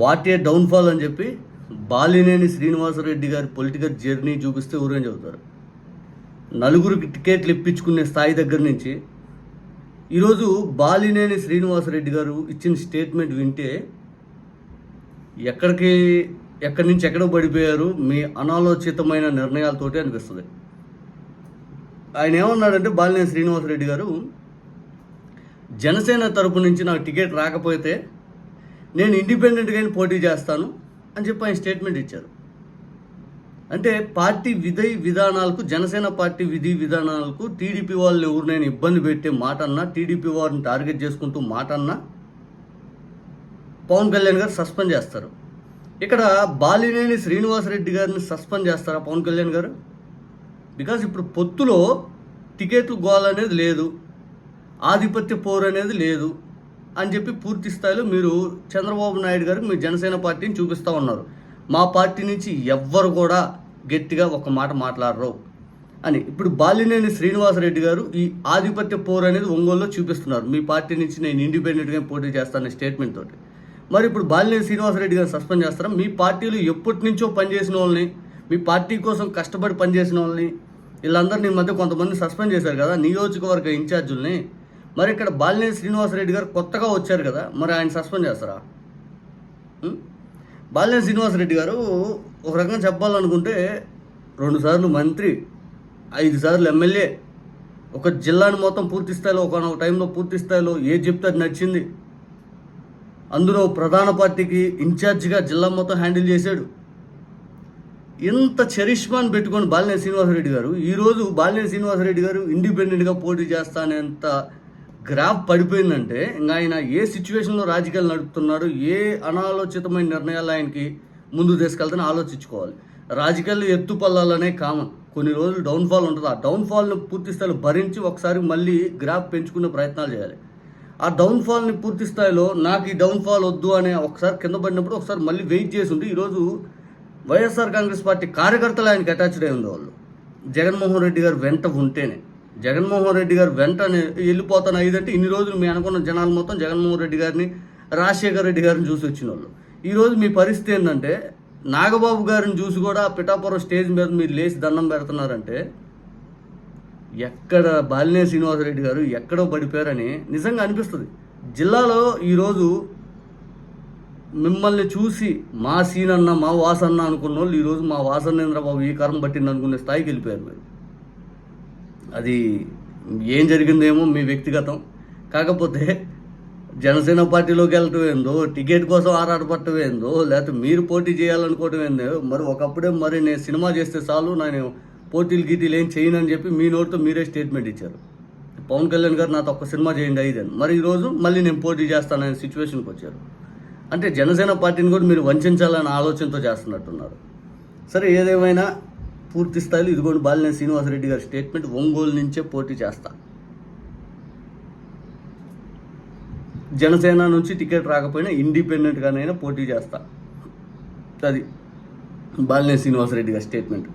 What a downfall అని చెప్పి బాలినేని శ్రీనివాసరెడ్డి గారి పొలిటికల్ జర్నీ చూపిస్తే ఊరేం చెబుతారు. నలుగురికి టికెట్లు ఇప్పించుకునే స్థాయి దగ్గర నుంచి ఈరోజు బాలినేని శ్రీనివాసరెడ్డి గారు ఇచ్చిన స్టేట్మెంట్ వింటే ఎక్కడికి ఎక్కడి నుంచి ఎక్కడ పడిపోయారు మీ అనాలోచితమైన నిర్ణయాలతోటి అనిపిస్తుంది. ఆయన ఏమన్నాడంటే బాలినేని శ్రీనివాసరెడ్డి గారు జనసేన తరపు నుంచి నాకు టికెట్ రాకపోతే నేను ఇండిపెండెంట్గానే పోటీ చేస్తాను అని చెప్పి ఆయన స్టేట్మెంట్ ఇచ్చారు. అంటే పార్టీ విధి విధానాలకు జనసేన పార్టీ విధి విధానాలకు టీడీపీ వాళ్ళు ఎవరినైనా ఇబ్బంది పెట్టే మాట అన్నా టీడీపీ వారిని టార్గెట్ చేసుకుంటూ మాట అన్నా పవన్ కళ్యాణ్ గారు సస్పెండ్ చేస్తారు. ఇక్కడ బాలినేని శ్రీనివాసరెడ్డి గారిని సస్పెండ్ చేస్తారా పవన్ కళ్యాణ్ గారు? బికాజ్ ఇప్పుడు పొత్తులో టికెట్లు గోల్ అనేది లేదు ఆధిపత్య పోరు అనేది లేదు. అని చెప్పి పూర్తి స్థాయిలో మీరు చంద్రబాబు నాయుడు గారికి మీ జనసేన పార్టీని చూపిస్తూ ఉన్నారు. మా పార్టీ నుంచి ఎవ్వరు కూడా గట్టిగా ఒక మాట మాట్లాడరు అని. ఇప్పుడు బాలినేని శ్రీనివాసరెడ్డి గారు ఈ ఆధిపత్య పోరు అనేది ఒంగోలులో చూపిస్తున్నారు. మీ పార్టీ నుంచి నేను ఇండిపెండెంట్గా పోటీ చేస్తాననే స్టేట్మెంట్ తోటి. మరి ఇప్పుడు బాలినేని శ్రీనివాసరెడ్డి గారు సస్పెండ్ చేస్తారా? మీ పార్టీలో ఎప్పటి నుంచో పనిచేసిన వాళ్ళని మీ పార్టీ కోసం కష్టపడి పనిచేసిన వాళ్ళని వీళ్ళందరినీ మధ్య కొంతమంది సస్పెండ్ చేశారు కదా నియోజకవర్గ ఇన్ఛార్జుల్ని మరి ఇక్కడ బాలినేని శ్రీనివాసరెడ్డి గారు కొత్తగా వచ్చారు కదా మరి ఆయన సస్పెండ్ చేస్తారా? బాలినేని శ్రీనివాసరెడ్డి గారు ఒక రకంగా చెప్పాలనుకుంటే రెండుసార్లు మంత్రి ఐదు సార్లు ఎమ్మెల్యే. ఒక జిల్లాని మొత్తం పూర్తి స్థాయిలో ఒకనొక టైంలో పూర్తి స్థాయిలో ఏ చెప్తే అది నచ్చింది. అందులో ప్రధాన పార్టీకి ఇన్ఛార్జిగా జిల్లా మొత్తం హ్యాండిల్ చేశాడు. ఇంత చరిష్మాని పెట్టుకొని బాలినేని శ్రీనివాసరెడ్డి గారు ఈరోజు బాలినేని శ్రీనివాసరెడ్డి గారు ఇండిపెండెంట్గా పోటీ చేస్తానేంత గ్రాఫ్ పడిపోయిందంటే ఇంకా ఆయన ఏ సిచ్యువేషన్లో రాజకీయాలు నడుపుతున్నాడు ఏ అనాలోచితమైన నిర్ణయాలు ఆయనకి ముందు తీసుకెళ్తానో ఆలోచించుకోవాలి. రాజకీయాలు ఎత్తు పల్లాలనే కామన్. కొన్ని రోజులు డౌన్ఫాల్ ఉంటుంది. ఆ డౌన్ఫాల్ని పూర్తి స్థాయిలో భరించి ఒకసారి మళ్ళీ గ్రాఫ్ పెంచుకునే ప్రయత్నాలు చేయాలి. ఆ డౌన్ఫాల్ని పూర్తి స్థాయిలో నాకు ఈ డౌన్ఫాల్ వద్దు అనే ఒకసారి కింద పడినప్పుడు ఒకసారి మళ్ళీ వెయిట్ చేసి ఉంటే ఈరోజు వైఎస్ఆర్ కాంగ్రెస్ పార్టీ కార్యకర్తలు ఆయనకి అటాచ్డ్ అయి ఉండేవాళ్ళు. జగన్మోహన్ రెడ్డి గారు వెంట ఉంటేనే. జగన్మోహన్ రెడ్డి గారు వెంటనే వెళ్ళిపోతాను ఐదంటే ఇన్ని రోజులు మీ అనుకున్న జనాలు మొత్తం జగన్మోహన్ రెడ్డి గారిని రాజశేఖర్ రెడ్డి గారిని చూసి వచ్చిన వాళ్ళు ఈరోజు మీ పరిస్థితి ఏంటంటే నాగబాబు గారిని చూసి కూడా పిఠాపురం స్టేజ్ మీద మీరు లేచి దండం పెడుతున్నారంటే ఎక్కడ బాలినే శ్రీనివాసరెడ్డి గారు ఎక్కడో పడిపోయారని నిజంగా అనిపిస్తుంది. జిల్లాలో ఈరోజు మిమ్మల్ని చూసి మా సీనన్న మా వాసన్న అనుకున్న వాళ్ళు ఈరోజు మా వాసనేంద్రబాబు ఈ కర్మ పట్టింది అనుకునే స్థాయికి వెళ్ళిపోయారు మీరు. అది ఏం జరిగిందేమో మీ వ్యక్తిగతం. కాకపోతే జనసేన పార్టీలోకి వెళ్ళటం ఏందో టికెట్ కోసం ఆరాటపడటం ఏందో లేకపోతే మీరు పోటీ చేయాలనుకోవటం ఏందో మరి ఒకప్పుడే మరి నేను సినిమా చేస్తే చాలు నేను పోటీలు గీటీలు ఏం చేయను అని చెప్పి మీ నోటితో మీరే స్టేట్మెంట్ ఇచ్చారు. పవన్ కళ్యాణ్ గారు నాతో ఒక సినిమా చేయండి ఐదని మరి ఈరోజు మళ్ళీ నేను పోటీ చేస్తాననే సిచ్యువేషన్కి వచ్చారు. అంటే జనసేన పార్టీని కూడా మీరు వంచాలనే ఆలోచనతో చేస్తున్నట్టున్నారు. సరే ఏదేమైనా పూర్తి స్థాయిలో ఇదిగోండి బాలినేని శ్రీనివాసరెడ్డి గారి స్టేట్మెంట్ ఒంగోలు నుంచే పోటీ చేస్తా. జనసేన నుంచి టికెట్ రాకపోయినా ఇండిపెండెంట్గానైనా పోటీ చేస్తా. అది బాలినేని శ్రీనివాసరెడ్డి గారి స్టేట్మెంట్.